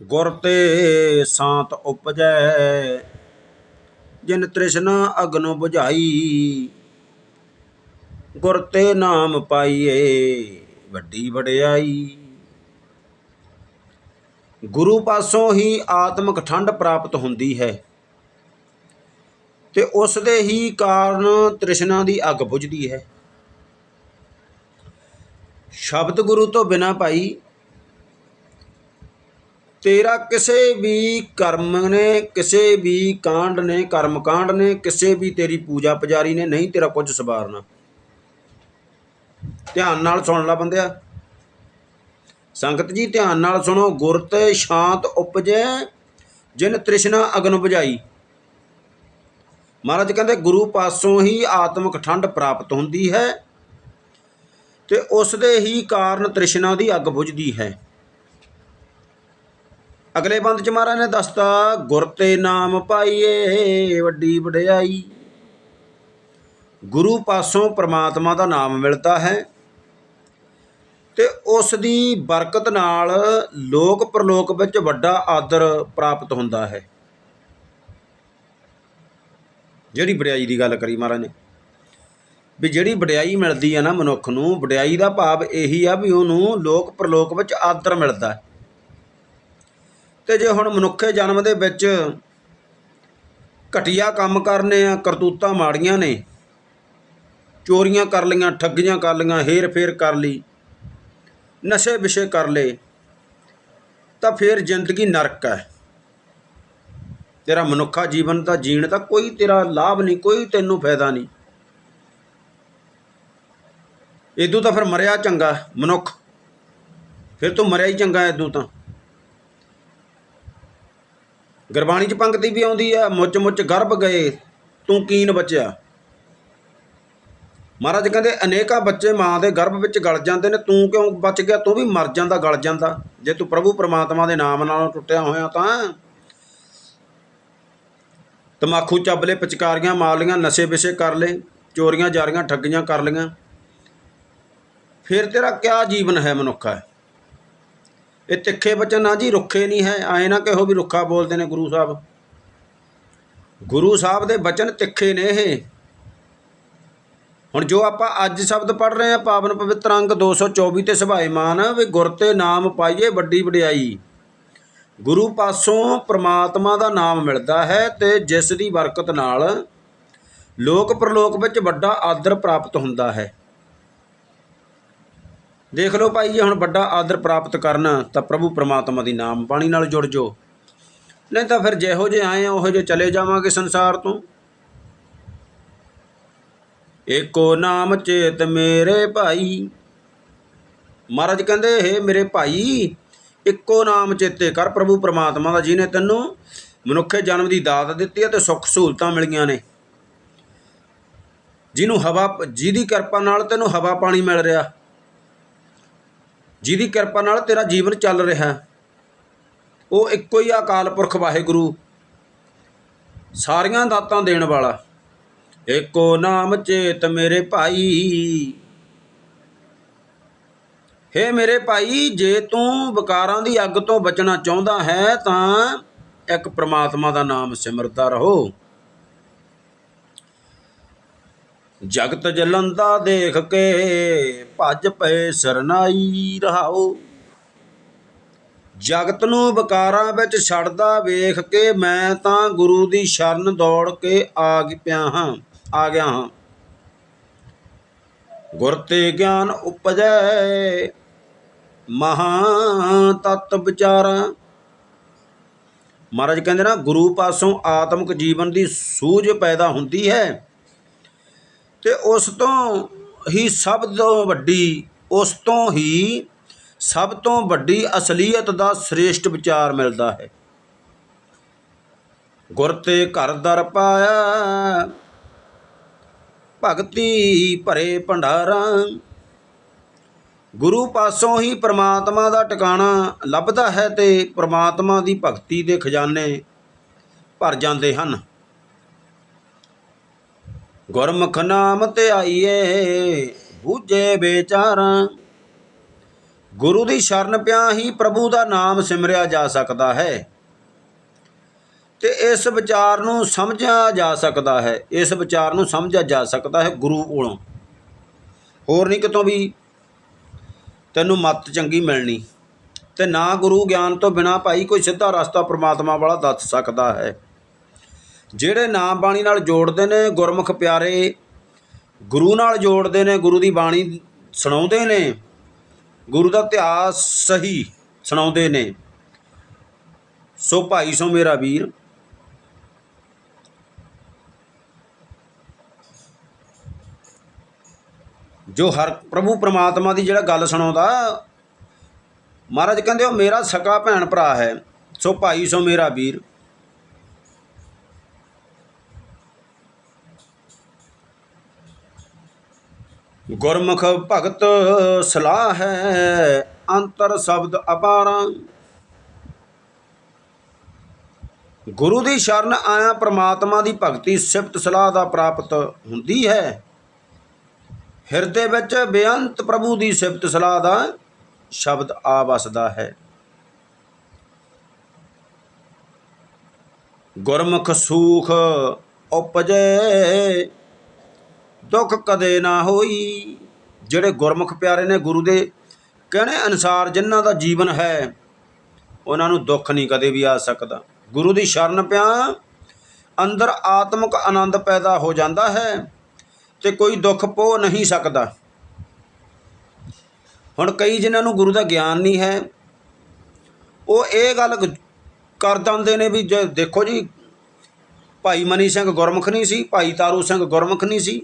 ਗੁਰ ਤੇ ਸਾਤ ਉਪਜੈ, ਜਿਨ ਤ੍ਰਿਸ਼ਨਾ ਅਗਨੁ 부ਝਾਈ ਗੁਰ ਤੇ ਨਾਮ ਪਾਈਏ ਵੱਡੀ ਵਡਿਆਈ। ਗੁਰੂ ਪਾਸੋਂ ਹੀ ਆਤਮਿਕ ਠੰਡ ਪ੍ਰਾਪਤ ਹੁੰਦੀ ਹੈ, ਤੇ ਉਸ ਦੇ ਹੀ ਕਾਰਨ ਤ੍ਰਿਸ਼ਨਾ ਦੀ ਅੱਗ ਬੁਝਦੀ ਹੈ। ਸ਼ਬਦ ਗੁਰੂ ਤੋਂ ਬਿਨਾ ਭਾਈ ਤੇਰਾ ਕਿਸੇ ਵੀ ਕਰਮ ਨੇ, ਕਿਸੇ ਵੀ ਕਾਂਡ ਨੇ ਕਰਮ ਕਾਂਡ ਨੇ, ਕਿਸੇ ਵੀ ਤੇਰੀ ਪੂਜਾ ਪੁਜਾਰੀ ਨੇ, ਨਹੀਂ ਤੇਰਾ ਕੁਝ ਸਵਾਰਨਾ। ਧਿਆਨ ਨਾਲ ਸੁਣ ਲੈ ਬੰਦਿਆ। ਸੰਗਤ ਜੀ, ਧਿਆਨ ਨਾਲ ਸੁਣੋ, ਗੁਰ ਤੇ ਸ਼ਾਂਤ ਉਪਜੈ, ਜਿਨ ਤ੍ਰਿਸ਼ਨਾ ਅਗਨ ਬੁਝਾਈ। ਮਹਾਰਾਜ ਕਹਿੰਦੇ, ਗੁਰੂ ਪਾਸੋਂ ਹੀ ਆਤਮਿਕ ਠੰਡ ਪ੍ਰਾਪਤ ਹੁੰਦੀ ਹੈ ਤੇ ਉਸ ਦੇ ਹੀ ਕਾਰਨ ਤ੍ਰਿਸ਼ਨਾ ਦੀ ਅੱਗ ਬੁਝਦੀ ਹੈ। ਅਗਲੇ ਬੰਦ ਚ ਮਹਾਰਾਜ ਨੇ ਦੱਸਤਾ, ਗੁਰ ਤੇ ਨਾਮ ਪਾਈਏ, ਵੱਡੀ ਵਡਿਆਈ। ਗੁਰੂ ਪਾਸੋਂ ਪ੍ਰਮਾਤਮਾ ਦਾ ਨਾਮ ਮਿਲਦਾ ਹੈ ਤੇ ਉਸ ਦੀ ਬਰਕਤ ਨਾਲ ਲੋਕ ਪ੍ਰਲੋਕ ਵਿੱਚ ਵੱਡਾ ਆਦਰ ਪ੍ਰਾਪਤ ਹੁੰਦਾ ਹੈ। ਜਿਹੜੀ ਵਡਿਆਈ ਦੀ ਗੱਲ ਕਰੀ ਮਹਾਰਾਜ ਨੇ, ਵੀ ਜਿਹੜੀ ਵਡਿਆਈ ਮਿਲਦੀ ਹੈ ਨਾ ਮਨੁੱਖ ਨੂੰ, ਵਡਿਆਈ ਦਾ ਭਾਵ ਇਹੀ ਆ ਵੀ ਉਹਨੂੰ ਲੋਕ ਪ੍ਰਲੋਕ ਵਿੱਚ ਆਦਰ ਮਿਲਦਾ ਹੈ। ਤੇ ਜੇ ਹੁਣ ਮਨੁੱਖੇ ਜਨਮ ਦੇ ਵਿੱਚ ਘਟੀਆ ਕੰਮ ਕਰਨੇ ਆ, ਕਰਤੂਤਾਂ ਮਾੜੀਆਂ ਨੇ, ਚੋਰੀਆਂ ਕਰ ਲਈਆਂ, ਠੱਗੀਆਂ ਕਰ ਲਈਆਂ, ਹੇਰ ਫੇਰ ਕਰ ਲਈ, ਨਸ਼ੇ ਵਿਸ਼ੇ ਕਰ ਲਏ, ਤਾਂ ਫਿਰ ਜ਼ਿੰਦਗੀ ਨਰਕ ਹੈ। ਤੇਰਾ ਮਨੁੱਖਾ ਜੀਵਨ ਦਾ ਜੀਣ ਦਾ ਕੋਈ ਤੇਰਾ ਲਾਭ ਨਹੀਂ, ਕੋਈ ਤੈਨੂੰ ਫਾਇਦਾ ਨਹੀਂ। ਇਦੋਂ ਤਾਂ ਫਿਰ ਮਰਿਆ ਚੰਗਾ, ਮਨੁੱਖ। ਫਿਰ ਤੂੰ ਮਰਿਆ ਹੀ ਚੰਗਾ ਇਦੋਂ ਤਾਂ। ਗੁਰਬਾਣੀ ਚ ਪੰਕਤੀ ਵੀ ਆਉਂਦੀ ਆ, ਮੁੱਚ ਮੁੱਚ ਗਰਭ ਗਏ, ਤੂੰ ਕੀਨ ਬਚਿਆ। ਮਹਾਰਾਜ ਕਹਿੰਦੇ, ਅਨੇਕਾਂ ਬੱਚੇ ਮਾਂ ਦੇ ਗਰਭ ਵਿੱਚ ਗਲ ਜਾਂਦੇ ਨੇ, ਤੂੰ ਕਿਉਂ ਬਚ ਗਿਆ? ਤੂੰ ਵੀ ਮਰ ਜਾਂਦਾ, ਗਲ ਜਾਂਦਾ। ਜੇ ਤੂੰ ਪ੍ਰਭੂ ਪਰਮਾਤਮਾ ਦੇ ਨਾਮ ਨਾਲੋਂ ਟੁੱਟਿਆ ਹੋਇਆ ਤਾਂ ਤਮਾਖੂ ਚੱਬ ਲਏ, ਪਿਚਕਾਰੀਆਂ ਮਾਰ ਲਈਆਂ, ਨਸ਼ੇ ਵਿਸ਼ੇ ਕਰ ਲਏ, ਚੋਰੀਆਂ ਜਾਰੀਆਂ, ਠੱਗੀਆਂ ਕਰ ਲਈਆਂ। ਫਿਰ ਤੇਰਾ ਕਿਆ ਜੀਵਨ ਹੈ ਮਨੁੱਖਾ ਇਹ ਤਿੱਖੇ ਬਚਨ ਆ ਜੀ ਰੁੱਖੇ ਨਹੀਂ ਹੈ ਆਏ ਨਾ ਕਹੋ ਵੀ ਰੁੱਖਾ ਬੋਲਦੇ ਨੇ ਗੁਰੂ ਸਾਹਿਬ। ਗੁਰੂ ਸਾਹਿਬ ਦੇ ਬਚਨ ਤਿੱਖੇ ਨੇ ਇਹ। ਹੁਣ ਜੋ ਆਪਾਂ ਅੱਜ ਸ਼ਬਦ ਪੜ੍ਹ ਰਹੇ ਆ ਪਾਵਨ ਪਵਿੱਤਰ ਅੰਗ 224 ਤੇ ਸੁਭਾਏਮਾਨ ਵੀ ਗੁਰ ਤੇ ਨਾਮ ਪਾਈਏ ਵੱਡੀ ਵਡਿਆਈ। ਗੁਰੂ ਪਾਸੋਂ ਪ੍ਰਮਾਤਮਾ ਦਾ ਨਾਮ ਮਿਲਦਾ ਹੈ ਤੇ ਜਿਸ ਦੀ ਬਰਕਤ ਨਾਲ ਲੋਕ ਪ੍ਰਲੋਕ ਵਿੱਚ ਵੱਡਾ ਆਦਰ ਪ੍ਰਾਪਤ ਹੁੰਦਾ ਹੈ। ਦੇਖ ਲਓ ਭਾਈ ਜੇ, ਹੁਣ ਵੱਡਾ ਆਦਰ ਪ੍ਰਾਪਤ ਕਰਨਾ ਤਾਂ ਪ੍ਰਭੂ ਪ੍ਰਮਾਤਮਾ ਦੀ ਨਾਮ ਬਾਣੀ ਨਾਲ ਜੁੜ ਜੋ ਨਹੀਂ ਤਾਂ ਫਿਰ ਜਿਹੋ ਜੇ ਆਏ ਆ, ਉਹੋ ਜੇ ਚਲੇ ਜਾਵਾਂਗੇ ਸੰਸਾਰ ਤੋਂ। ਏਕੋ ਨਾਮ ਚੇਤ ਮੇਰੇ ਭਾਈ। ਮਹਾਰਾਜ ਕਹਿੰਦੇ, ਹੇ ਮੇਰੇ ਭਾਈ, ਇੱਕੋ ਨਾਮ ਚੇਤੇ ਕਰ ਪ੍ਰਭੂ ਪ੍ਰਮਾਤਮਾ ਦਾ, ਜਿਹਨੇ ਤੈਨੂੰ ਮਨੁੱਖੇ ਜਨਮ ਦੀ ਦਾਤ ਦਿੱਤੀ ਹੈ ਤੇ ਸੁੱਖ ਸਹੂਲਤਾਂ ਮਿਲੀਆਂ ਨੇ। ਜਿਹਨੂੰ ਹਵਾ, ਜਿਹਦੀ ਕਿਰਪਾ ਨਾਲ ਤੈਨੂੰ ਹਵਾ ਪਾਣੀ ਮਿਲ ਰਿਹਾ। ਜਿਹਦੀ ਕਿਰਪਾ ਨਾਲ ਤੇਰਾ ਜੀਵਨ ਚੱਲ ਰਿਹਾ ਉਹ ਇੱਕੋ ਹੀ ਅਕਾਲ ਪੁਰਖ ਵਾਹਿਗੁਰੂ। ਸਾਰੀਆਂ ਦਾਤਾਂ ਦੇਣ ਵਾਲਾ। ਏਕੋ ਨਾਮ ਚੇਤ ਮੇਰੇ ਭਾਈ। ਹੇ ਮੇਰੇ ਭਾਈ, ਜੇ ਤੂੰ ਵਿਕਾਰਾਂ ਦੀ ਅੱਗ ਤੋਂ ਬਚਣਾ ਚਾਹੁੰਦਾ ਹੈ, ਤਾਂ ਇੱਕ ਪ੍ਰਮਾਤਮਾ ਦਾ ਨਾਮ ਸਿਮਰਦਾ ਰਹੋ। ਜਗਤ ਜਲੰਦਾ ਦੇਖ ਕੇ ਭੱਜ ਪਏ ਸਰਨਾਈ ਰਹਾਓ। ਜਗਤ ਨੂੰ ਵਿਕਾਰਾਂ ਵਿੱਚ ਛੱਡਦਾ ਵੇਖ ਕੇ ਮੈਂ ਤਾਂ ਗੁਰੂ ਦੀ ਸ਼ਰਨ ਦੌੜ ਕੇ ਆ ਪਿਆ ਹਾਂ, ਆ ਗਿਆ ਹਾਂ। ਗੁਰ ਤੇ ਗਿਆਨ ਉਪਜੈ ਮਹਾ ਤਤ ਵਿਚਾਰਾਂ। ਮਹਾਰਾਜ ਕਹਿੰਦੇ ਨਾ, ਗੁਰੂ ਪਾਸੋਂ ਆਤਮਿਕ ਜੀਵਨ ਦੀ ਸੂਝ ਪੈਦਾ ਹੁੰਦੀ ਹੈ। ਤੇ ਉਸ ਤੋਂ ਹੀ ਸਭ ਤੋਂ ਵੱਡੀ, ਉਸ ਤੋਂ ਹੀ ਸਭ ਤੋਂ ਵੱਡੀ ਅਸਲੀਅਤ ਦਾ ਸ੍ਰੇਸ਼ਟ ਵਿਚਾਰ ਮਿਲਦਾ ਹੈ। ਗੁਰ ਤੇ ਘਰ ਦਰ ਪਾਇਆ, ਭਗਤੀ ਭਰੇ ਭੰਡਾਰਾਂ, ਗੁਰੂ ਪਾਸੋਂ ਹੀ ਪ੍ਰਮਾਤਮਾ ਦਾ ਟਿਕਾਣਾ ਲੱਭਦਾ ਹੈ ਤੇ ਪ੍ਰਮਾਤਮਾ ਦੀ ਭਗਤੀ ਦੇ ਖਜ਼ਾਨੇ ਭਰ ਜਾਂਦੇ ਹਨ। ਗੁਰਮੁਖ ਨਾਮ ਤੇ ਆਈਏ, ਬੂਝੇ ਵਿਚਾਰਾਂ ਗੁਰੂ ਦੀ ਸ਼ਰਨ ਪਿਆ ਹੀ ਪ੍ਰਭੂ ਦਾ ਨਾਮ ਸਿਮਰਿਆ ਜਾ ਸਕਦਾ ਹੈ ਤੇ ਇਸ ਵਿਚਾਰ ਨੂੰ ਸਮਝਿਆ ਜਾ ਸਕਦਾ ਹੈ। ਇਸ ਵਿਚਾਰ ਨੂੰ ਸਮਝਿਆ ਜਾ ਸਕਦਾ ਹੈ ਗੁਰੂ ਕੋਲੋਂ। ਹੋਰ ਨਹੀਂ ਕਿਤੋਂ ਵੀ ਤੈਨੂੰ ਮੱਤ ਚੰਗੀ ਮਿਲਣੀ ਤੇ ਨਾ ਗੁਰੂ ਗਿਆਨ ਤੋਂ ਬਿਨਾ ਭਾਈ ਕੋਈ ਸਿੱਧਾ ਰਸਤਾ ਪ੍ਰਮਾਤਮਾ ਵਾਲਾ ਦੱਸ ਸਕਦਾ ਹੈ। ਜਿਹੜੇ ਨਾਮ ਬਾਣੀ ਨਾਲ ਜੋੜਦੇ ਨੇ, ਗੁਰਮੁਖ ਪਿਆਰੇ, ਗੁਰੂ ਨਾਲ ਜੋੜਦੇ ਨੇ, ਗੁਰੂ ਦੀ ਬਾਣੀ ਸੁਣਾਉਂਦੇ ਨੇ, ਗੁਰੂ ਦਾ ਇਤਿਹਾਸ ਸਹੀ ਸੁਣਾਉਂਦੇ ਨੇ। ਸੋ ਭਾਈ ਸੋ ਮੇਰਾ ਵੀਰ, ਜੋ ਹਰ ਪ੍ਰਭੂ ਪ੍ਰਮਾਤਮਾ ਦੀ ਜਿਹੜਾ ਗੱਲ ਸੁਣਾਉਂਦਾ, ਮਹਾਰਾਜ ਕਹਿੰਦੇ ਉਹ ਮੇਰਾ ਸਕਾ ਭੈਣ ਭਰਾ ਹੈ। ਸੋ ਭਾਈ ਸੋ ਮੇਰਾ ਵੀਰ ਗੁਰਮੁਖ ਭਗਤ ਸਲਾਹ ਹੈ ਅੰਤਰ ਸ਼ਬਦ ਅਪਾਰਾਂ। ਗੁਰੂ ਦੀ ਸ਼ਰਨ ਆਇਆ ਪ੍ਰਮਾਤਮਾ ਦੀ ਭਗਤੀ ਸਿਫਤ ਸਲਾਹ ਦਾ ਪ੍ਰਾਪਤ ਹੁੰਦੀ ਹੈ। ਹਿਰਦੇ ਵਿੱਚ ਬੇਅੰਤ ਪ੍ਰਭੂ ਦੀ ਸਿਫਤ ਸਲਾਹ ਦਾ ਸ਼ਬਦ ਆ ਵਸਦਾ ਹੈ। ਗੁਰਮੁਖ ਸੂਖ ਉਪਜੇ ਦੁੱਖ ਕਦੇ ਨਾ ਹੋਈ। ਜਿਹੜੇ ਗੁਰਮੁਖ ਪਿਆਰੇ ਨੇ ਗੁਰੂ ਦੇ, ਕਹਿਣੇ ਅਨੁਸਾਰ ਜਿਨ੍ਹਾਂ ਦਾ ਜੀਵਨ ਹੈ, ਉਹਨਾਂ ਨੂੰ ਦੁੱਖ ਨਹੀਂ ਕਦੇ ਵੀ ਆ ਸਕਦਾ। ਗੁਰੂ ਦੀ ਸ਼ਰਨ ਪਿਆ, ਅੰਦਰ ਆਤਮਿਕ ਆਨੰਦ ਪੈਦਾ ਹੋ ਜਾਂਦਾ ਹੈ ਤੇ ਕੋਈ ਦੁੱਖ ਪੋ ਨਹੀਂ ਸਕਦਾ। ਹੁਣ ਕਈ ਜਿਨ੍ਹਾਂ ਨੂੰ ਗੁਰੂ ਦਾ ਗਿਆਨ ਨਹੀਂ ਹੈ, ਉਹ ਇਹ ਗੱਲ ਕਰ ਦਿੰਦੇ ਨੇ ਵੀ ਜੇ ਦੇਖੋ ਜੀ, ਭਾਈ ਮਨੀ ਸਿੰਘ ਗੁਰਮੁਖ ਨਹੀਂ ਸੀ, ਭਾਈ ਤਾਰੂ ਸਿੰਘ ਗੁਰਮੁਖ ਨਹੀਂ ਸੀ।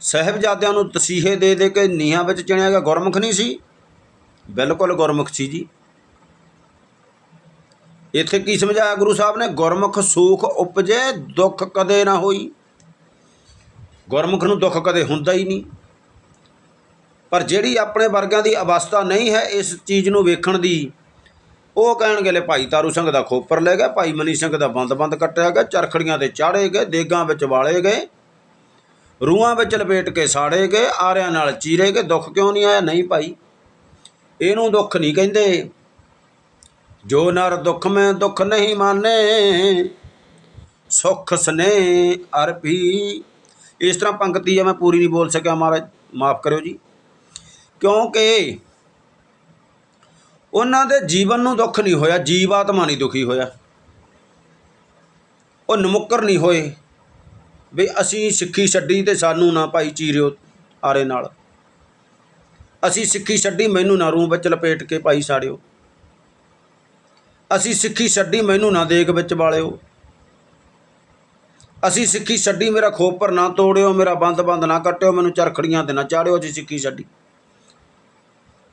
ਸਾਹਿਬਜ਼ਾਦਿਆਂ ਨੂੰ ਤਸੀਹੇ ਦੇ ਦੇ ਕੇ ਨੀਹਾਂ ਵਿੱਚ ਚਿਣਿਆ ਗਿਆ ਗੁਰਮੁਖ ਨਹੀਂ ਸੀ? ਬਿਲਕੁਲ ਗੁਰਮੁਖ ਸੀ ਜੀ। ਇੱਥੇ ਕੀ ਸਮਝਾਇਆ ਗੁਰੂ ਸਾਹਿਬ ਨੇ? ਗੁਰਮੁਖ ਸੂਖ ਉਪਜੇ, ਦੁੱਖ ਕਦੇ ਨਾ ਹੋਈ। ਗੁਰਮੁਖ ਨੂੰ ਦੁੱਖ ਕਦੇ ਹੁੰਦਾ ਹੀ ਨਹੀਂ। ਪਰ ਜਿਹੜੀ ਆਪਣੇ ਵਰਗਾਂ ਦੀ ਅਵਸਥਾ ਨਹੀਂ ਹੈ ਇਸ ਚੀਜ਼ ਨੂੰ ਵੇਖਣ ਦੀ, ਉਹ ਕਹਿਣਗੇ, ਲੈ ਭਾਈ ਤਾਰੂ ਸਿੰਘ ਦਾ ਖੋਪਰ ਲੈ ਗਿਆ, ਭਾਈ ਮਨੀ ਸਿੰਘ ਦਾ ਬੰਦ-ਬੰਦ ਕੱਟਿਆ ਗਿਆ, ਚਰਖੜੀਆਂ ਤੇ ਚਾੜੇ ਗਏ, ਦੇਗਾਂ ਵਿੱਚ ਵਾਲੇ ਗਏ ਰੂਹਾਂ ਵਿੱਚ ਲਪੇਟ ਕੇ ਸਾੜੇ ਗਏ, ਆਰਿਆਂ ਨਾਲ ਚੀਰੇ ਗਏ, ਦੁੱਖ ਕਿਉਂ ਨਹੀਂ ਆਇਆ? ਨਹੀਂ ਭਾਈ। ਇਹਨੂੰ ਦੁੱਖ ਨਹੀਂ ਕਹਿੰਦੇ। ਜੋ ਨਰ ਦੁੱਖ ਮੈਂ ਦੁੱਖ ਨਹੀਂ ਮਾਨੇ, ਸੁਖ ਸਨੇ ਅਰਪੀ ਇਸ ਤਰ੍ਹਾਂ ਪੰਕਤੀ ਹੈ ਮੈਂ ਪੂਰੀ ਨਹੀਂ ਬੋਲ ਸਕਿਆ, ਮਹਾਰਾਜ, ਮਾਫ ਕਰਿਓ ਜੀ। ਕਿਉਂਕਿ ਉਹਨਾਂ ਦੇ ਜੀਵਨ ਨੂੰ ਦੁੱਖ ਨਹੀਂ ਹੋਇਆ, ਜੀਵਾਤਮਾ ਨਹੀਂ ਦੁਖੀ ਹੋਇਆ। ਉਹ ਨਮੁੱਕਰ ਨਹੀਂ ਹੋਏ। ਵੀ ਅਸੀਂ ਸਿੱਖੀ ਛੱਡੀ ਤੇ ਸਾਨੂੰ ਨਾ ਭਾਈ ਚੀਰਿਓ ਆਰੇ ਨਾਲ। ਅਸੀਂ ਸਿੱਖੀ ਛੱਡੀ ਮੈਨੂੰ ਨਾ ਰੂਹ ਵਿੱਚ ਲਪੇਟ ਕੇ ਭਾਈ ਸਾੜਿਓ। ਅਸੀਂ ਸਿੱਖੀ ਛੱਡੀ ਮੈਨੂੰ ਨਾ ਦੇਗ ਵਿੱਚ ਵਾਲਿਓ ਅਸੀਂ ਸਿੱਖੀ ਛੱਡੀ ਮੇਰਾ ਖੋਪਰ ਨਾ ਤੋੜਿਓ, ਮੇਰਾ ਬੰਦ ਬੰਦ ਨਾ ਕੱਟਿਓ, ਮੈਨੂੰ ਚਰਖੜੀਆਂ ਤੇ ਨਾ ਚਾੜਿਓ ਜੀ ਸਿੱਖੀ ਛੱਡੀ।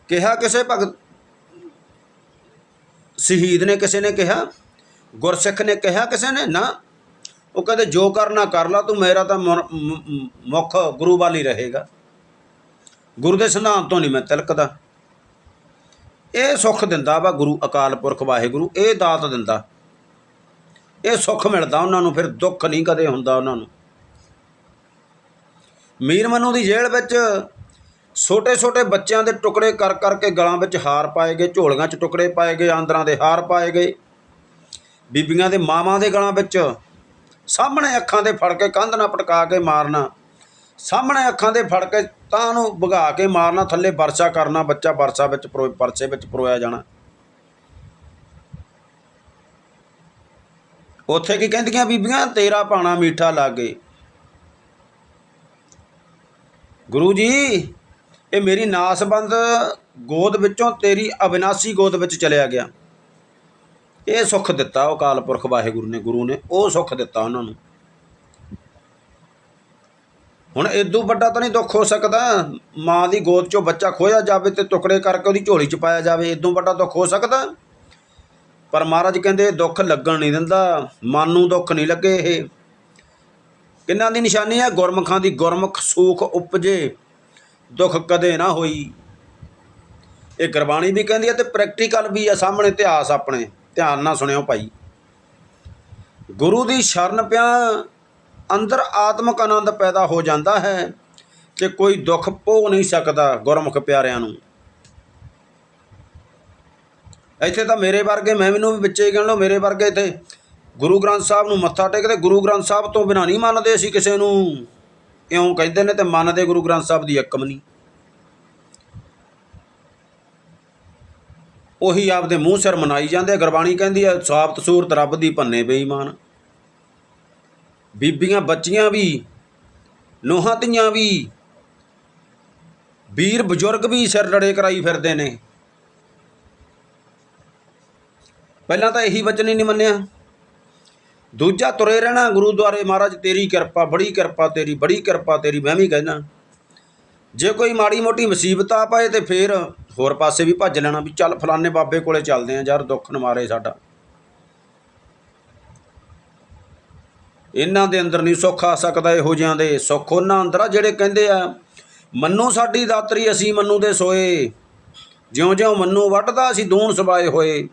ਕਿਹਾ ਕਿਸੇ ਭਗਤ ਸ਼ਹੀਦ ਨੇ ਕਿਸੇ ਨੇ ਕਿਹਾ? ਗੁਰਸਿੱਖ ਨੇ ਕਿਹਾ ਕਿਸੇ ਨੇ? ਨਾ। ਉਹ ਕਹਿੰਦੇ, ਜੋ ਕਰਨਾ ਕਰ ਲਾ ਤੂੰ, ਮੇਰਾ ਤਾਂ ਮੁਰ- ਮੁੱਖ ਗੁਰੂ ਵੱਲ ਹੀ ਰਹੇਗਾ। ਗੁਰੂ ਦੇ ਸਿਧਾਂਤ ਤੋਂ ਨਹੀਂ ਮੈਂ ਤਿਲਕਦਾ। ਇਹ ਸੁੱਖ ਦਿੰਦਾ ਵਾ ਗੁਰੂ ਅਕਾਲ ਪੁਰਖ ਵਾਹਿਗੁਰੂ, ਇਹ ਦਾਤ ਦਿੰਦਾ। ਇਹ ਸੁੱਖ ਮਿਲਦਾ ਉਹਨਾਂ ਨੂੰ, ਫਿਰ ਦੁੱਖ ਨਹੀਂ ਕਦੇ ਹੁੰਦਾ ਉਹਨਾਂ ਨੂੰ। ਮੀਰ ਮਨੂ ਦੀ ਜੇਲ੍ਹ ਵਿੱਚ ਛੋਟੇ ਛੋਟੇ ਬੱਚਿਆਂ ਦੇ ਟੁਕੜੇ ਕਰ, ਕਰਕੇ ਗਲਾਂ ਵਿੱਚ ਹਾਰ ਪਾਏ ਗਏ, ਝੋਲੀਆਂ 'ਚ ਟੁਕੜੇ ਪਾਏ ਗਏ, ਆਂਦਰਾਂ ਦੇ ਹਾਰ ਪਾਏ ਗਏ। ਬੀਬੀਆਂ ਦੇ ਮਾਵਾਂ ਦੇ ਗਲਾਂ ਵਿੱਚ ਸਾਹਮਣੇ ਅੱਖਾਂ ਦੇ ਫੜ ਕੇ ਕੰਧ ਨਾਲ ਪਟਕਾ ਕੇ ਮਾਰਨਾ। ਸਾਹਮਣੇ ਅੱਖਾਂ ਦੇ ਫੜ ਕੇ ਤਾਂ ਨੂੰ ਭਗਾ ਕੇ ਮਾਰਨਾ, ਥੱਲੇ ਵਰਸ਼ਾ ਕਰਨਾ, ਬੱਚਾ ਵਰਸ਼ਾ ਵਿੱਚ ਪਰੋ ਪਰਸੇ ਵਿੱਚ ਪਰੋਇਆ ਜਾਣਾ। ਉੱਥੇ ਕੀ ਕਹਿੰਦੀਆਂ ਬੀਬੀਆਂ, ਤੇਰਾ ਪਾਣਾ ਮੀਠਾ ਲਾਗੇ। ਗੁਰੂ ਜੀ, ਇਹ ਮੇਰੀ ਨਾਸਬੰਦ ਗੋਦ ਵਿੱਚੋਂ ਤੇਰੀ ਅਵਿਨਾਸੀ ਗੋਦ ਵਿੱਚ ਚਲਿਆ ਗਿਆ। ਇਹ ਸੁੱਖ ਦਿੱਤਾ ਉਹ ਅਕਾਲ ਪੁਰਖ ਵਾਹਿਗੁਰੂ ਨੇ, ਗੁਰੂ ਨੇ, ਉਹ ਸੁੱਖ ਦਿੱਤਾ ਉਹਨਾਂ ਨੂੰ। ਹੁਣ ਇਦੋਂ ਵੱਡਾ ਤਾਂ ਨਹੀਂ ਦੁੱਖ ਹੋ ਸਕਦਾ। ਮਾਂ ਦੀ ਗੋਦ ਚੋਂ ਬੱਚਾ ਖੋਇਆ ਜਾਵੇ ਤੇ ਟੁਕੜੇ ਕਰਕੇ ਉਹਦੀ ਝੋਲੀ 'ਚ ਪਾਇਆ ਜਾਵੇ ਇਦੋਂ ਵੱਡਾ ਦੁੱਖ ਹੋ ਸਕਦਾ। ਪਰ ਮਹਾਰਾਜ ਕਹਿੰਦੇ ਦੁੱਖ ਲੱਗਣ ਨਹੀਂ ਦਿੰਦਾ, ਮਨ ਨੂੰ ਦੁੱਖ ਨਹੀਂ ਲੱਗੇ ਇਹ। ਕਿੰਨਾਂ ਦੀ ਨਿਸ਼ਾਨੀ ਹੈ ਗੁਰਮੁਖਾਂ ਦੀ ਗੁਰਮੁਖ ਸੂਖ ਉਪਜੇ, ਦੁੱਖ ਕਦੇ ਨਾ ਹੋਈ। ਇਹ ਗੁਰਬਾਣੀ ਵੀ ਕਹਿੰਦੀ ਹੈ ਤੇ ਪ੍ਰੈਕਟੀਕਲ ਵੀ ਆ, ਸਾਹਮਣੇ ਇਤਿਹਾਸ ਆਪਣੇ। ਧਿਆਨ ਨਾਲ ਸੁਣਿਓ ਭਾਈ। ਗੁਰੂ ਦੀ ਸ਼ਰਨ ਪਿਆ ਅੰਦਰ ਆਤਮਿਕ ਆਨੰਦ ਪੈਦਾ ਹੋ ਜਾਂਦਾ ਹੈ ਤੇ ਕੋਈ ਦੁੱਖ ਭੋਗ ਨਹੀਂ ਸਕਦਾ ਗੁਰਮੁਖ ਪਿਆਰਿਆਂ ਨੂੰ। ਇੱਥੇ ਤਾਂ ਮੇਰੇ ਵਰਗੇ, ਮੈਂ ਮੈਨੂੰ ਵੀ ਵਿੱਚੇ ਗਿਣ ਲਓ, ਮੇਰੇ ਵਰਗੇ ਇੱਥੇ ਗੁਰੂ ਗ੍ਰੰਥ ਸਾਹਿਬ ਨੂੰ ਮੱਥਾ ਟੇਕਦੇ, ਗੁਰੂ ਗ੍ਰੰਥ ਸਾਹਿਬ ਤੋਂ ਬਿਨਾਂ ਨਹੀਂ ਮੰਨਦੇ ਅਸੀਂ ਕਿਸੇ ਨੂੰ। ਇਉਂ ਕਹਿੰਦੇ ਨੇ ਤੇ ਮੰਨਦੇ ਗੁਰੂ ਗ੍ਰੰਥ ਸਾਹਿਬ ਦੀ ਅਕਮ ਨਹੀਂ ਉਹੀ ਆਪਦੇ ਮੂੰਹ ਸਿਰ ਮਨਾਈ ਜਾਂਦੇ ਗੁਰਬਾਣੀ ਕਹਿੰਦੀ ਹੈ ਸਾਬਤ ਸੂਰਤ ਰੱਬ ਦੀ ਭੰਨੇ ਬੇਈਮਾਨ। ਬੀਬੀਆਂ ਬੱਚੀਆਂ ਵੀ, ਨੋਹਾਂ ਧੀਆਂ ਵੀ, ਵੀਰ ਬਜ਼ੁਰਗ ਵੀ ਸਿਰ ਡੜੇ ਕਰਾਈ ਫਿਰਦੇ ਨੇ। ਪਹਿਲਾਂ ਤਾਂ ਇਹੀ ਵਚਨ ਹੀ ਨਹੀਂ ਮੰਨਿਆ। ਦੂਜਾ ਤੁਰੇ ਰਹਿਣਾ ਗੁਰੂਦੁਆਰੇ ਮਹਾਰਾਜ, ਤੇਰੀ ਕਿਰਪਾ, ਬੜੀ ਕਿਰਪਾ ਤੇਰੀ, ਬੜੀ ਕਿਰਪਾ ਤੇਰੀ, ਮੈਂ ਵੀ ਕਹਿਣਾ ਜੇ ਕੋਈ ਮਾੜੀ ਮੋਟੀ ਮੁਸੀਬਤ ਆ ਪਏ ਤੇ ਫੇਰ ਹੋਰ ਪਾਸੇ ਵੀ ਭੱਜ ਲੈਣਾ ਵੀ ਚੱਲ ਫਲਾਣੇ ਬਾਬੇ ਕੋਲੇ ਚੱਲਦੇ ਆਂ ਯਾਰ ਦੁੱਖ ਨਿਵਾਰੇ ਸਾਡਾ। ਇਹਨਾਂ ਦੇ ਅੰਦਰ ਨਹੀਂ ਸੁੱਖ ਆ ਸਕਦਾ ਇਹੋ ਜਿਹਾਂ ਦੇ, ਸੁੱਖ ਉਹਨਾਂ ਅੰਦਰ ਆ ਜਿਹੜੇ ਕਹਿੰਦੇ ਆ, ਮੰਨੂ ਸਾਡੀ ਦਾਤਰੀ, ਅਸੀਂ ਮੰਨੂ ਦੇ ਸੋਏ। ਜਿਉਂ-ਜਿਉਂ ਮੰਨੂ ਵੱਢਦਾ, ਅਸੀਂ ਦੂਣ ਸਬਾਏ ਹੋਏ।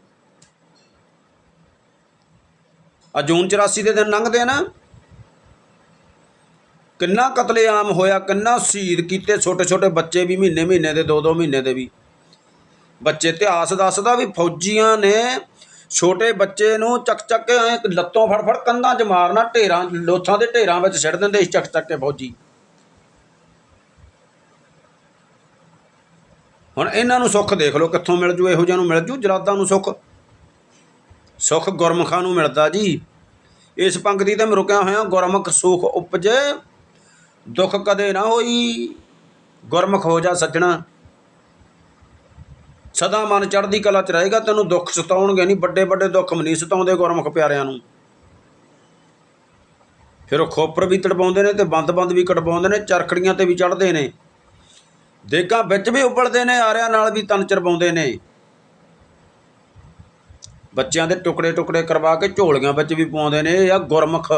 ਆ ਜੂਨ 84 ਦੇ ਦਿਨ ਲੰਘਦੇ ਨਾ। ਕਿੰਨਾ ਕਤਲੇਆਮ ਹੋਇਆ, ਕਿੰਨਾ ਸ਼ਹੀਦ ਕੀਤੇ ਛੋਟੇ ਛੋਟੇ ਬੱਚੇ ਵੀ ਮਹੀਨੇ ਮਹੀਨੇ ਦੇ ਦੋ ਦੋ ਮਹੀਨੇ ਦੇ ਵੀ। ਬੱਚੇ ਇਤਿਹਾਸ ਦੱਸਦਾ ਵੀ ਫੌਜੀਆਂ ਨੇ ਛੋਟੇ ਬੱਚੇ ਨੂੰ ਚੱਕ ਚੱਕ ਕੇ ਐਂ ਲੱਤੋਂ ਫੜ ਫੜ ਕੰਧਾਂ 'ਚ ਮਾਰਨਾ, ਢੇਰਾਂ, ਲੋਥਾਂ ਦੇ ਢੇਰਾਂ ਵਿੱਚ ਛੱਡ ਦਿੰਦੇ ਸੀ ਚੱਕ ਚੱਕ ਕੇ ਫੌਜੀ। ਹੁਣ ਇਹਨਾਂ ਨੂੰ ਸੁੱਖ ਦੇਖ ਲਓ, ਕਿੱਥੋਂ ਮਿਲ ਜੂ, ਇਹੋ ਜਿਹਾ ਨੂੰ ਮਿਲ ਜੂ, ਜਲਾਦਾਂ ਨੂੰ ਸੁੱਖ। ਸੁੱਖ ਗੁਰਮੁਖਾਂ ਨੂੰ ਮਿਲਦਾ ਜੀ। ਇਸ ਪੰਕਤੀ ਤੇ ਮੈਂ ਰੁਕਿਆ ਹੋਇਆ, ਗੁਰਮੁਖ ਸੁਖ ਉਪਜੇ। ਦੁੱਖ ਕਦੇ ਨਾ ਹੋਈ, ਗੁਰਮੁਖ ਹੋ ਜਾ ਸੱਜਣਾ। ਸਦਾ ਮਨ ਚੜ੍ਹਦੀ ਕਲਾ ਚ ਰਹੇਗਾ, ਤੈਨੂੰ ਦੁੱਖ ਸਤਾਉਣਗੇ ਨਹੀਂ ਵੱਡੇ ਵੱਡੇ ਦੁੱਖ ਮਨੀ ਸਤਾਉਂਦੇ ਗੁਰਮੁਖ ਪਿਆਰਿਆਂ ਨੂੰ। ਫਿਰ ਉਹ ਖੋਪਰ ਵੀ ਤੜਪਾਉਂਦੇ ਨੇ ਤੇ ਬੰਦ-ਬੰਦ ਵੀ ਕਟਪਾਉਂਦੇ ਨੇ, ਚਰਖੜੀਆਂ ਤੇ ਵੀ ਚੜ੍ਹਦੇ ਨੇ। ਦੇਗਾ ਵਿੱਚ ਵੀ ਉਬਲਦੇ ਨੇ, ਆਰਿਆਂ ਨਾਲ ਵੀ ਤਨ ਚਰਪਾਉਂਦੇ ਨੇ। ਬੱਚਿਆਂ ਦੇ ਟੁਕੜੇ ਟੁਕੜੇ ਕਰਵਾ ਕੇ ਝੋਲੀਆਂ ਵਿੱਚ ਵੀ ਪਾਉਂਦੇ ਨੇ, ਇਹ ਆ ਗੁਰਮੁਖ।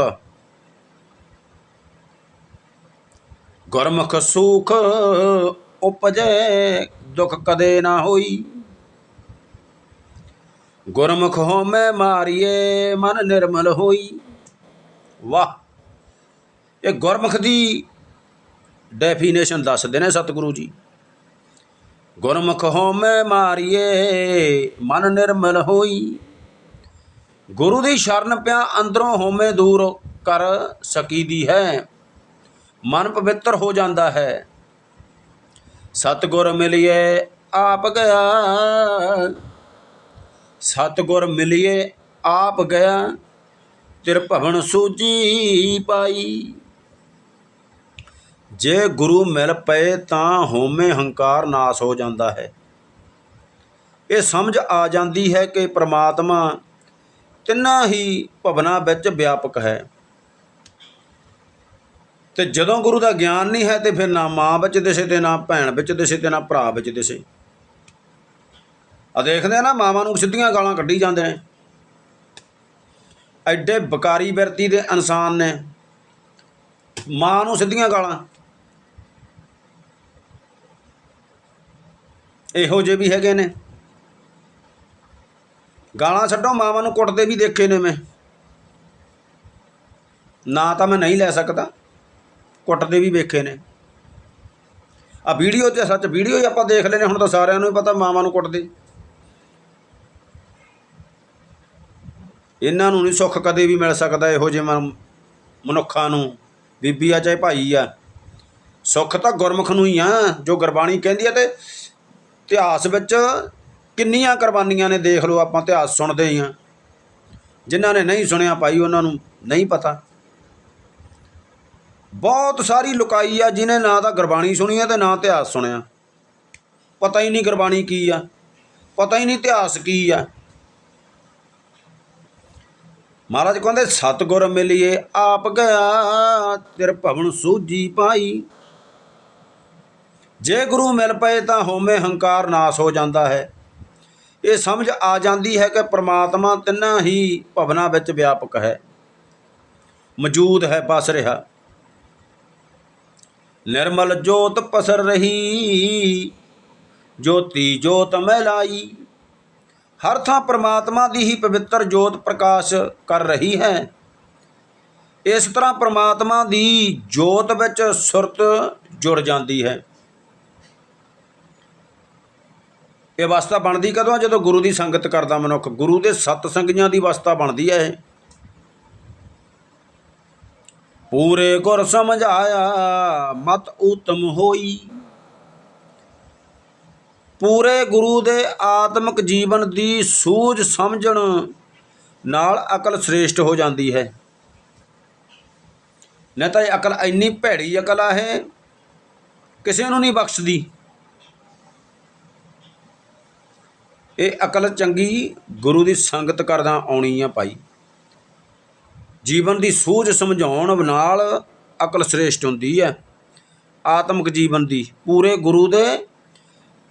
ਗੁਰਮੁਖ ਸੁਖ ਉਪਜੇ, ਦੁੱਖ ਕਦੇ ਨਾ ਹੋਈ। ਗੁਰਮੁਖ ਹੋਮੈ ਮਾਰੀਏ ਮਨ ਨਿਰਮਲ ਹੋਈ। ਵਾਹ! ਇਹ ਗੁਰਮੁਖ ਦੀ ਡੈਫੀਨੇਸ਼ਨ ਦੱਸਦੇ ਨੇ ਸਤਿਗੁਰੂ ਜੀ। ਗੁਰਮੁਖ ਹੋਮੈ ਮਾਰੀਏ ਮਨ ਨਿਰਮਲ ਹੋਈ। ਗੁਰੂ ਦੀ ਸ਼ਰਨ ਪਿਆ, ਅੰਦਰੋਂ ਹੋਮੇ ਦੂਰ ਕਰ ਸਕੀ ਦੀ ਹੈ। ਮਨ ਪਵਿੱਤਰ ਹੋ ਜਾਂਦਾ ਹੈ। ਸਤਿਗੁਰ ਮਿਲਿਏ ਆਪ ਗਿਆ ਸਤਿਗੁਰ ਮਿਲਿਏ ਆਪ ਗਿਆ ਤਿਰ ਭਵਨ ਸੂਜੀ ਪਾਈ। ਜੇ ਗੁਰੂ ਮਿਲ ਪਏ ਤਾਂ ਹੋਮੇ ਹੰਕਾਰ ਨਾਸ ਹੋ ਜਾਂਦਾ ਹੈ। ਇਹ ਸਮਝ ਆ ਜਾਂਦੀ ਹੈ ਕਿ ਪ੍ਰਮਾਤਮਾ ਤਿੰਨਾਂ ਹੀ ਭਵਨਾਂ ਵਿੱਚ ਵਿਆਪਕ ਹੈ। ਤੇ ਜਦੋਂ ਗੁਰੂ ਦਾ ਗਿਆਨ ਨਹੀਂ ਹੈ ਤੇ ਫਿਰ ਨਾ ਮਾਂ ਵਿੱਚ ਦਿਸੇ ਤੇ ਨਾ ਭੈਣ ਵਿੱਚ ਦਿਸੇ ਤੇ ਨਾ ਭਰਾ ਵਿੱਚ ਦਿਸੇ ਆ ਦੇਖਦੇ ਆ ਨਾ, ਮਾਵਾਂ ਨੂੰ ਸਿੱਧੀਆਂ ਗਾਲਾਂ ਕੱਢੀ ਜਾਂਦੇ ਨੇ। ਐਡੇ ਬਕਾਰੀ ਬਿਰਤੀ ਦੇ ਇਨਸਾਨ ਨੇ। ਮਾਂ ਨੂੰ ਸਿੱਧੀਆਂ ਗਾਲਾਂ। ਇਹੋ ਜਿਹੇ ਵੀ ਹੈਗੇ ਨੇ। ਗਾਲਾਂ ਛੱਡੋ, ਮਾਵਾਂ ਨੂੰ ਕੁੱਟਦੇ ਵੀ ਦੇਖੇ ਨੇ ਮੈਂ। ਨਾ ਤਾਂ ਮੈਂ ਨਹੀਂ ਲੈ ਸਕਦਾ। ਕੁੱਟਦੇ ਵੀ ਵੇਖੇ ਨੇ। ਆ ਵੀਡੀਓ ਤੇ ਸੱਚ ਵੀਡੀਓ ਹੀ ਆਪਾਂ ਦੇਖ ਲੈਨੇ ਹੁਣ ਤਾਂ ਸਾਰਿਆਂ ਨੂੰ ਹੀ ਪਤਾ ਮਾਵਾਂ ਨੂੰ ਕੁੱਟਦੇ। ਇਹਨਾਂ ਨੂੰ ਨਹੀਂ ਸੁੱਖ ਕਦੇ ਵੀ ਮਿਲ ਸਕਦਾ ਇਹੋ ਜਿਹੇ ਮਨ- ਮਨੁੱਖਾਂ ਨੂੰ, ਬੀਬੀ ਆ ਚਾਹੇ ਭਾਈ ਆ। ਸੁੱਖ ਤਾਂ ਗੁਰਮੁਖ ਨੂੰ ਹੀ ਆ, ਜੋ ਗੁਰਬਾਣੀ ਕਹਿੰਦੀ ਆ ਤੇ ਇਤਿਹਾਸ ਵਿੱਚ ਕਿੰਨੀਆਂ ਕੁਰਬਾਨੀਆਂ ਨੇ, ਦੇਖ ਲਓ ਆਪਾਂ ਇਤਿਹਾਸ ਸੁਣਦੇ ਹੀ ਆ। ਜਿਨ੍ਹਾਂ ਨੇ ਨਹੀਂ ਸੁਣਿਆ ਭਾਈ, ਉਹਨਾਂ ਨੂੰ ਨਹੀਂ ਪਤਾ। ਬਹੁਤ ਸਾਰੀ ਲੁਕਾਈ ਆ ਜਿਨੇ ਨਾ ਤਾਂ ਗੁਰਬਾਣੀ ਸੁਣੀ ਆ ਤੇ ਨਾ ਇਤਿਹਾਸ ਸੁਣਿਆ। ਪਤਾ ਹੀ ਨਹੀਂ ਗੁਰਬਾਣੀ ਕੀ ਆ, ਪਤਾ ਹੀ ਨਹੀਂ ਇਤਿਹਾਸ ਕੀ ਆ। ਮਹਾਰਾਜ ਕਹਿੰਦੇ, ਸਤਗੁਰ ਮਿਲਿਏ ਆਪ ਗਿਆ ਤਿਰ ਭਵਨ ਸੂਜੀ ਪਾਈ। ਜੇ ਗੁਰੂ ਮਿਲ ਪਏ ਤਾਂ ਹੋਮੇ ਹੰਕਾਰ ਨਾਸ ਹੋ ਜਾਂਦਾ ਹੈ। ਇਹ ਸਮਝ ਆ ਜਾਂਦੀ ਹੈ ਕਿ ਪ੍ਰਮਾਤਮਾ ਤਿੰਨਾਂ ਹੀ ਭਵਨਾਂ ਵਿੱਚ ਵਿਆਪਕ ਹੈ। ਮੌਜੂਦ ਹੈ ਬਸ ਰਿਹਾ। ਨਿਰਮਲ ਜੋਤ ਪਸਰ ਰਹੀ, ਜੋਤੀ ਜੋਤ ਮਹਿਲਾਈ ਹਰ ਥਾਂ ਪ੍ਰਮਾਤਮਾ ਦੀ ਹੀ ਪਵਿੱਤਰ ਜੋਤ ਪ੍ਰਕਾਸ਼ ਕਰ ਰਹੀ ਹੈ। ਇਸ ਤਰ੍ਹਾਂ ਪ੍ਰਮਾਤਮਾ ਦੀ ਜੋਤ ਵਿੱਚ ਸੁਰਤ ਜੁੜ ਜਾਂਦੀ ਹੈ। ਇਹ ਅਵਸਥਾ ਬਣਦੀ ਕਦੋਂ ਆ? ਜਦੋਂ ਗੁਰੂ ਦੀ ਸੰਗਤ ਕਰਦਾ ਮਨੁੱਖ। ਗੁਰੂ ਦੇ ਸਤ ਸੰਗੀਆਂ ਦੀ ਅਵਸਥਾ ਬਣਦੀ ਹੈ ਇਹ। ਪੂਰੇ ਗੁਰ ਸਮਝਾਇਆ, ਮਤ ਉਤਮ ਹੋਈ। ਪੂਰੇ ਗੁਰੂ ਦੇ ਆਤਮਿਕ ਜੀਵਨ ਦੀ ਸੂਝ ਸਮਝਣ ਨਾਲ ਅਕਲ ਸ੍ਰੇਸ਼ਟ ਹੋ ਜਾਂਦੀ ਹੈ। ਨਹੀਂ ਤਾਂ ਇਹ ਅਕਲ ਇੰਨੀ ਭੈੜੀ ਅਕਲ ਆ ਇਹ ਕਿਸੇ ਨੂੰ ਨਹੀਂ ਬਖਸ਼ਦੀ। ਇਹ ਅਕਲ ਚੰਗੀ ਗੁਰੂ ਦੀ ਸੰਗਤ ਕਰਦਾ ਆਉਣੀ ਆ ਭਾਈ। ਜੀਵਨ ਦੀ ਸੂਝ ਸਮਝਾਉਣ ਨਾਲ ਅਕਲ ਸ੍ਰੇਸ਼ਟ ਹੁੰਦੀ ਹੈ। ਆਤਮਿਕ ਜੀਵਨ ਦੀ, ਪੂਰੇ ਗੁਰੂ ਦੇ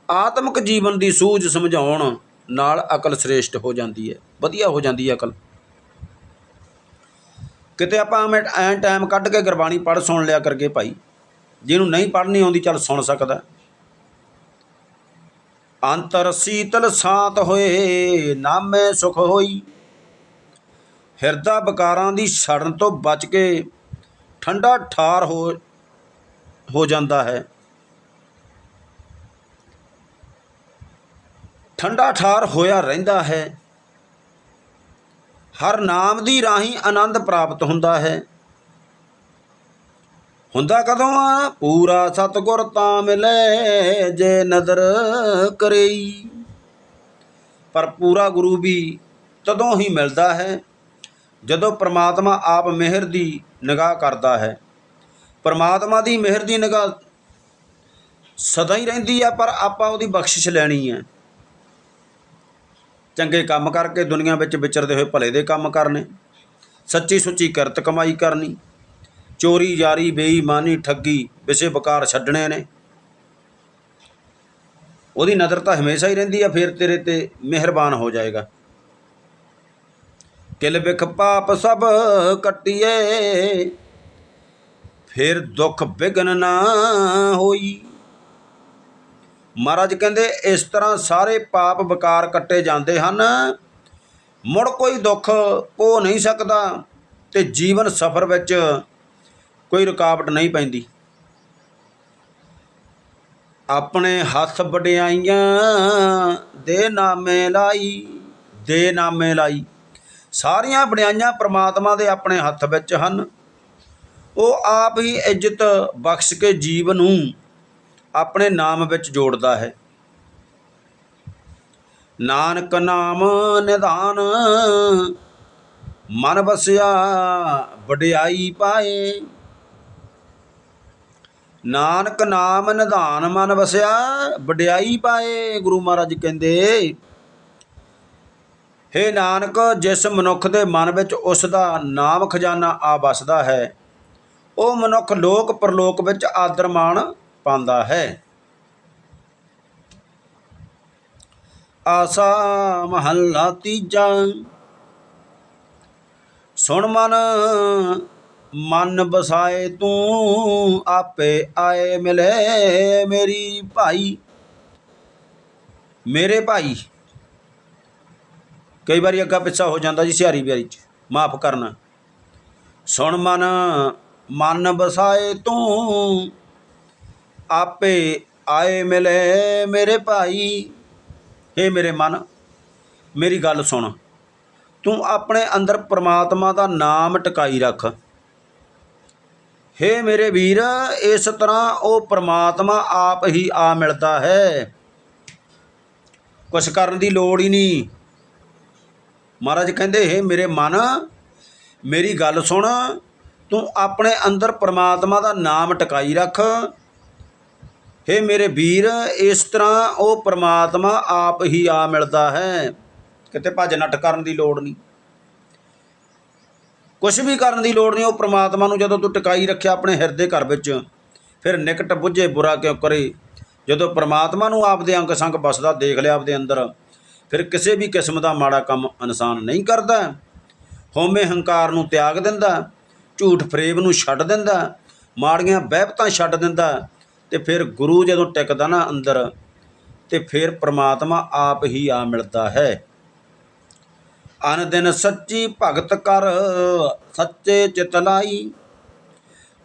ਆਤਮਿਕ ਜੀਵਨ ਦੀ ਸੂਝ ਸਮਝਾਉਣ ਨਾਲ ਅਕਲ ਸ੍ਰੇਸ਼ਟ ਹੋ ਜਾਂਦੀ ਹੈ। ਵਧੀਆ ਹੋ ਜਾਂਦੀ ਹੈ ਅਕਲ। ਕਿਤੇ ਆਪਾਂ ਐਵੇਂ ਐਂ ਟਾਈਮ ਕੱਢ ਕੇ ਗੁਰਬਾਣੀ ਪੜ੍ਹ ਸੁਣ ਲਿਆ ਕਰਕੇ ਭਾਈ, ਜਿਹਨੂੰ ਨਹੀਂ ਪੜ੍ਹਨੀ ਆਉਂਦੀ ਚੱਲ ਸੁਣ ਸਕਦਾ। ਅੰਤਰ ਸੀਤਲ ਸਾਤ ਹੋਏ, ਨਾਮੇ ਸੁਖ ਹੋਈ। ਹਿਰਦਾ ਵਿਕਾਰਾਂ ਦੀ ਸੜਨ ਤੋਂ ਬਚ ਕੇ ਠੰਡਾ ਠਾਰ ਹੋ ਹੋ ਜਾਂਦਾ ਹੈ। ਠੰਡਾ ਠਾਰ ਹੋਇਆ ਰਹਿੰਦਾ ਹੈ। ਹਰ ਨਾਮ ਦੀ ਰਾਹੀਂ ਆਨੰਦ ਪ੍ਰਾਪਤ ਹੁੰਦਾ ਹੈ। ਹੁੰਦਾ ਕਦੋਂ ਆ? ਪੂਰਾ ਸਤਗੁਰ ਤਾਂ ਮਿਲੇ ਜੇ ਨਦਰ ਕਰੇਈ। ਪਰ ਪੂਰਾ ਗੁਰੂ ਵੀ ਤਦੋਂ ਹੀ ਮਿਲਦਾ ਹੈ। ਜਦੋਂ ਪ੍ਰਮਾਤਮਾ ਆਪ ਮਿਹਰ ਦੀ ਨਿਗਾਹ ਕਰਦਾ ਹੈ, ਪ੍ਰਮਾਤਮਾ ਦੀ ਮਿਹਰ ਦੀ ਨਿਗਾਹ ਸਦਾ ਹੀ ਰਹਿੰਦੀ ਆ ਪਰ ਆਪਾਂ ਉਹਦੀ ਬਖਸ਼ਿਸ਼ ਲੈਣੀ ਹੈ। ਚੰਗੇ ਕੰਮ ਕਰਕੇ ਦੁਨੀਆ ਵਿੱਚ ਵਿਚਰਦੇ ਹੋਏ ਭਲੇ ਦੇ ਕੰਮ ਕਰਨੇ, ਸੱਚੀ ਸੁੱਚੀ ਕਿਰਤ ਕਮਾਈ ਕਰਨੀ, ਚੋਰੀ, ਜਾਰੀ, ਬੇਈਮਾਨੀ, ਠੱਗੀ, ਵਿਸੇ ਬਕਾਰ ਛੱਡਣੇ ਨੇ। ਉਹਦੀ ਨਜ਼ਰ ਤਾਂ ਹਮੇਸ਼ਾ ਹੀ ਰਹਿੰਦੀ ਆ ਫਿਰ ਤੇਰੇ ਤੇ ਮਿਹਰਬਾਨ ਹੋ ਜਾਏਗਾ। ਕਿਲ ਵਿਖ ਪਾਪ ਸਭ ਕੱਟਿਏ, ਫਿਰ ਦੁੱਖ ਵਿਗਨ ਨਾ ਹੋਈ। ਮਹਾਰਾਜ ਕਹਿੰਦੇ, ਇਸ ਤਰ੍ਹਾਂ ਸਾਰੇ ਪਾਪ ਵਿਕਾਰ ਕੱਟੇ ਜਾਂਦੇ ਹਨ। ਮੁੜ ਕੋਈ ਦੁੱਖ ਹੋ ਨਹੀਂ ਸਕਦਾ ਤੇ ਜੀਵਨ ਸਫਰ ਵਿੱਚ ਕੋਈ ਰੁਕਾਵਟ ਨਹੀਂ ਪੈਂਦੀ। ਆਪਣੇ ਹੱਥ ਵਡਿਆਈਆਂ ਦੇ ਨਾਮੇ ਲਾਈ, ਦੇ ਨਾਮੇ ਲਾਈ। ਸਾਰੀਆਂ ਵਡਿਆਈਆਂ ਪ੍ਰਮਾਤਮਾ ਦੇ ਆਪਣੇ ਹੱਥ ਵਿੱਚ ਹਨ। ਉਹ ਆਪ ਹੀ ਇੱਜ਼ਤ ਬਖਸ਼ ਕੇ ਜੀਵ ਨੂੰ ਆਪਣੇ ਨਾਮ ਵਿੱਚ ਜੋੜਦਾ ਹੈ। ਨਾਨਕ ਨਾਮ ਨਿਧਾਨ, ਮਨ ਬਸਿਆ ਵਡਿਆਈ ਪਾਏ। ਨਾਨਕ ਨਾਮ ਨਿਧਾਨ, ਮਨ ਵਸਿਆ ਵਡਿਆਈ ਪਾਏ, ਗੁਰੂ ਮਹਾਰਾਜ ਕਹਿੰਦੇ। ਹੇ ਨਾਨਕ, ਜਿਸ ਮਨੁੱਖ ਦੇ ਮਨ ਵਿੱਚ ਉਸ ਦਾ ਨਾਮ ਖਜ਼ਾਨਾ ਆ ਵਸਦਾ ਹੈ, ਉਹ ਮਨੁੱਖ ਲੋਕ ਪਰਲੋਕ ਵਿੱਚ ਆਦਰ ਮਾਣ ਪਾਉਂਦਾ ਹੈ। ਆਸਾ ਮਹੱਲਾ ਤੀਜਾ, ਸੁਣ ਮਨ ਮਨ ਬਸਾਏ ਤੂੰ ਆਪੇ ਆਏ ਮਿਲੇ ਮੇਰੀ ਭਾਈ। ਮੇਰੇ ਭਾਈ ਕਈ ਵਾਰੀ ਅੱਗਾ ਪਿੱਛਾ ਹੋ ਜਾਂਦਾ ਜੀ ਸਿਹਾਰੀ ਬਿਹਾਰੀ ਚ, ਮਾਫ ਕਰਨਾ। ਸੁਣ ਮਨ ਮਨ ਬਸਾਏ ਤੂੰ, ਆਪੇ ਆਏ ਮਿਲੇ ਮੇਰੇ ਭਾਈ। ਏ ਮੇਰੇ ਮਨ, ਮੇਰੀ ਗੱਲ ਸੁਣ। ਤੂੰ ਆਪਣੇ ਅੰਦਰ ਪ੍ਰਮਾਤਮਾ ਦਾ ਨਾਮ ਟਿਕਾਈ ਰੱਖ। ਹੇ ਮੇਰੇ ਵੀਰ, ਇਸ ਤਰ੍ਹਾਂ ਉਹ ਪ੍ਰਮਾਤਮਾ ਆਪ ਹੀ ਆ ਮਿਲਦਾ ਹੈ। ਕੁਛ ਕਰਨ ਦੀ ਲੋੜ ਹੀ ਨਹੀਂ। ਮਹਾਰਾਜ ਕਹਿੰਦੇ, ਹੇ ਮੇਰੇ ਮਨ, ਮੇਰੀ ਗੱਲ ਸੁਣ, ਤੂੰ ਆਪਣੇ ਅੰਦਰ ਪ੍ਰਮਾਤਮਾ ਦਾ ਨਾਮ ਟਿਕਾਈ ਰੱਖ। ਹੇ ਮੇਰੇ ਵੀਰ, ਇਸ ਤਰ੍ਹਾਂ ਉਹ ਪ੍ਰਮਾਤਮਾ ਆਪ ਹੀ ਆ ਮਿਲਦਾ ਹੈ। ਕਿਤੇ ਭੱਜ ਨੱਠ ਕਰਨ ਦੀ ਲੋੜ ਨਹੀਂ। ਕੁਝ ਵੀ ਕਰਨ ਦੀ ਲੋੜ ਨਹੀਂ, ਉਹ ਪ੍ਰਮਾਤਮਾ ਨੂੰ ਜਦੋਂ ਤੂੰ ਟਿਕਾਈ ਰੱਖਿਆ ਆਪਣੇ ਹਿਰਦੇ ਘਰ ਵਿੱਚ, ਫਿਰ ਨਿਕਟ ਬੁੱਝੇ ਬੁਰਾ ਕਿਉਂ ਕਰੇ? ਜਦੋਂ ਪ੍ਰਮਾਤਮਾ ਨੂੰ ਆਪਦੇ ਅੰਗ ਸੰਗ ਬਸਦਾ ਦੇਖ ਲਿਆ ਆਪਦੇ ਅੰਦਰ। ਫਿਰ ਕਿਸੇ ਵੀ ਕਿਸਮ ਦਾ ਮਾੜਾ ਕੰਮ ਇਨਸਾਨ ਨਹੀਂ ਕਰਦਾ। ਹਉਮੈ ਹੰਕਾਰ ਨੂੰ ਤਿਆਗ ਦਿੰਦਾ, ਝੂਠ ਫਰੇਬ ਨੂੰ ਛੱਡ ਦਿੰਦਾ, ਮਾੜੀਆਂ ਬਹਿਬਤਾਂ ਛੱਡ ਦਿੰਦਾ ਤੇ ਫਿਰ ਗੁਰੂ ਜਦੋਂ ਟਿਕਦਾ ਨਾ ਅੰਦਰ ਤੇ ਫਿਰ ਪ੍ਰਮਾਤਮਾ ਆਪ ਹੀ ਆ ਮਿਲਦਾ ਹੈ। ਅਨ ਦਿਨ ਸੱਚੀ ਭਗਤ ਕਰ, ਸੱਚੇ ਚਿਤ ਲਾਈ।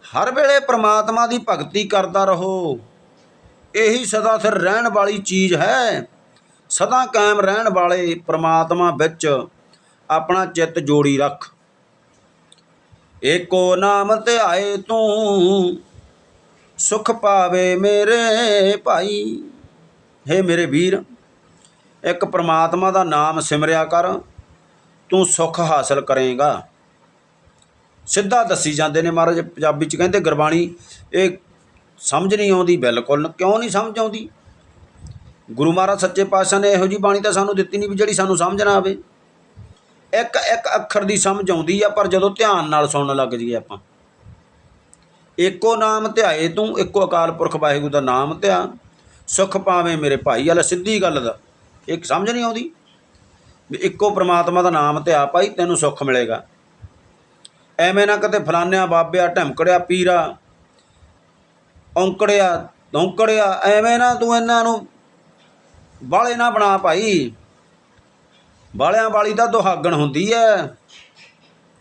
ਹਰ ਵੇਲੇ ਪ੍ਰਮਾਤਮਾ ਦੀ ਭਗਤੀ ਕਰਦਾ ਰਹੋ। ਇਹੀ ਸਦਾ ਸਿਰ ਰਹਿਣ ਵਾਲੀ ਚੀਜ਼ ਹੈ। ਸਦਾ ਕਾਇਮ ਰਹਿਣ ਵਾਲੇ ਪ੍ਰਮਾਤਮਾ ਵਿੱਚ ਆਪਣਾ ਚਿੱਤ ਜੋੜੀ ਰੱਖ। ਏਕੋ ਨਾਮ ਧਿਆਏ ਤੂੰ, ਸੁਖ ਪਾਵੇ ਮੇਰੇ ਭਾਈ। ਹੇ ਮੇਰੇ ਵੀਰ, ਇੱਕ ਪ੍ਰਮਾਤਮਾ ਦਾ ਨਾਮ ਸਿਮਰਿਆ ਕਰ, ਤੂੰ ਸੁਖ ਹਾਸਲ ਕਰੇਗਾ। ਸਿੱਧਾ ਦੱਸੀ ਜਾਂਦੇ ਨੇ ਮਹਾਰਾਜ, ਪੰਜਾਬੀ ਚ ਕਹਿੰਦੇ ਗੁਰਬਾਣੀ, ਇਹ ਸਮਝ ਨਹੀਂ ਆਉਂਦੀ, ਬਿਲਕੁਲ ਕਿਉਂ ਨਹੀਂ ਸਮਝ ਆਉਂਦੀ? ਗੁਰੂ ਮਹਾਰਾਜ ਸੱਚੇ ਪਾਤਸ਼ਾਹ ਨੇ ਇਹੋ ਜੀ ਬਾਣੀ ਤਾਂ ਸਾਨੂੰ ਦਿੱਤੀ ਨਹੀਂ ਵੀ ਜਿਹੜੀ ਸਾਨੂੰ ਸਮਝ ਨਾ ਆਵੇ। ਇੱਕ ਇੱਕ ਅੱਖਰ ਦੀ ਸਮਝ ਆਉਂਦੀ ਆ, ਪਰ ਜਦੋਂ ਧਿਆਨ ਨਾਲ ਸੁਣਨ ਲੱਗ ਜਾਈਏ ਆਪਾਂ। ਏਕੋ ਨਾਮ ਧਿਆਏ ਤੂੰ, ਇੱਕੋ ਅਕਾਲ ਪੁਰਖ ਵਾਹਿਗੁਰੂ ਦਾ ਨਾਮ ਧਿਆ। ਸੁਖ ਪਾਵੇਂ ਮੇਰੇ ਭਾਈ ਵਾਲਾ ਸਿੱਧੀ ਗੱਲ ਦਾ। ਇੱਕ ਸਮਝ ਨਹੀਂ ਆਉਂਦੀ? ਵੀ ਇੱਕੋ ਪ੍ਰਮਾਤਮਾ ਦਾ ਨਾਮ ਧਿਆ, ਭਾਈ ਤੈਨੂੰ ਸੁੱਖ ਮਿਲੇਗਾ। ਐਵੇਂ ਨਾ ਕਿਤੇ ਫਲਾਨਿਆਂ ਬਾਬਿਆ, ਢਮਕੜਿਆ, ਪੀਰਾ, ਔਂਕੜਿਆ ਦੌਂਕੜਿਆ ਐਵੇਂ ਨਾ ਤੂੰ ਇਹਨਾਂ ਨੂੰ ਬਾਲੇ ਨਾ ਬਣਾ ਭਾਈ। ਬਾਲਿਆਂ ਵਾਲੀ ਤਾਂ ਦੁਹਾਗਣ ਹੁੰਦੀ ਐ।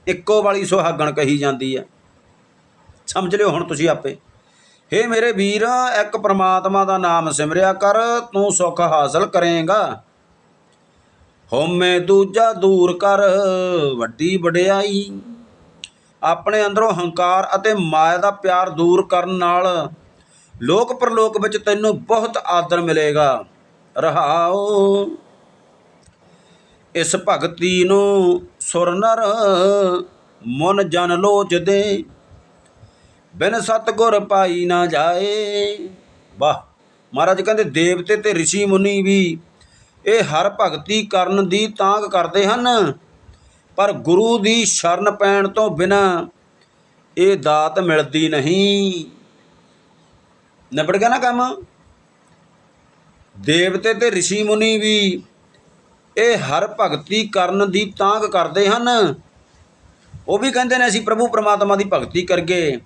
ਇੱਕੋ ਵਾਲੀ ਸੁਹਾਗਣ ਕਹੀ ਜਾਂਦੀ ਐ। ਸਮਝ ਲਿਓ ਹੁਣ ਤੁਸੀਂ ਆਪੇ। ਹੇ ਮੇਰੇ ਵੀਰ, ਇੱਕ ਪ੍ਰਮਾਤਮਾ ਦਾ ਨਾਮ ਸਿਮਰਿਆ ਕਰ, ਤੂੰ ਸੁੱਖ ਹਾਸਲ ਕਰੇਗਾ। ਹਉਮੈ ਦੂਜਾ ਦੂਰ ਕਰ, ਵੱਡੀ ਵਡਿਆਈ। ਆਪਣੇ ਅੰਦਰੋਂ ਹੰਕਾਰ ਅਤੇ ਮਾਇਆ ਦਾ ਪਿਆਰ ਦੂਰ ਕਰਨ ਨਾਲ ਲੋਕ ਪਰਲੋਕ ਵਿੱਚ ਤੈਨੂੰ ਬਹੁਤ ਆਦਰ ਮਿਲੇਗਾ। ਰਹਾਓ। ਇਸ ਭਗਤੀ ਨੂੰ ਸੁਰ ਨਰ ਮਨ ਜਨ ਲੋਚਦੇ। ਬਿਨ ਸਤਗੁਰ ਪਾਈ ਨਾ ਜਾਏ। ਵਾਹ, ਮਹਾਰਾਜ ਕਹਿੰਦੇ ਦੇਵਤੇ ਤੇ ઋષਿ ਮੁਨੀ ਵੀ ਇਹ ਹਰ ਭਗਤੀ ਕਰਨ ਦੀ ਤਾਂਗ ਕਰਦੇ ਹਨ। ਪਰ ਗੁਰੂ ਦੀ ਸ਼ਰਨ ਪੈਣ ਤੋਂ ਬਿਨਾ ਇਹ ਦਾਤ ਮਿਲਦੀ ਨਹੀਂ। ਨਿਬੜ ਗਿਆ ਨਾ ਕੰਮ? ਦੇਵਤੇ ਤੇ ઋષਿ ਮੁਨੀ ਵੀ ਇਹ ਹਰ ਭਗਤੀ ਕਰਨ ਦੀ ਤਾਂਗ ਕਰਦੇ ਹਨ। ਉਹ ਵੀ ਕਹਿੰਦੇ ਨੇ ਅਸੀਂ ਪ੍ਰਭੂ ਪਰਮਾਤਮਾ ਦੀ ਭਗਤੀ ਕਰਗੇ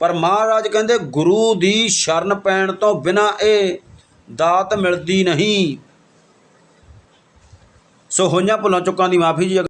ਪਰ ਮਹਾਰਾਜ ਕਹਿੰਦੇ, ਗੁਰੂ ਦੀ ਸ਼ਰਨ ਪੈਣ ਤੋਂ ਬਿਨਾ ਇਹ ਦਾਤ ਮਿਲਦੀ ਨਹੀਂ। ਸੋ ਹੋਈਆਂ ਭੁੱਲਾਂ ਚੁੱਕਾਂ ਦੀ ਮਾਫੀ ਜੀ।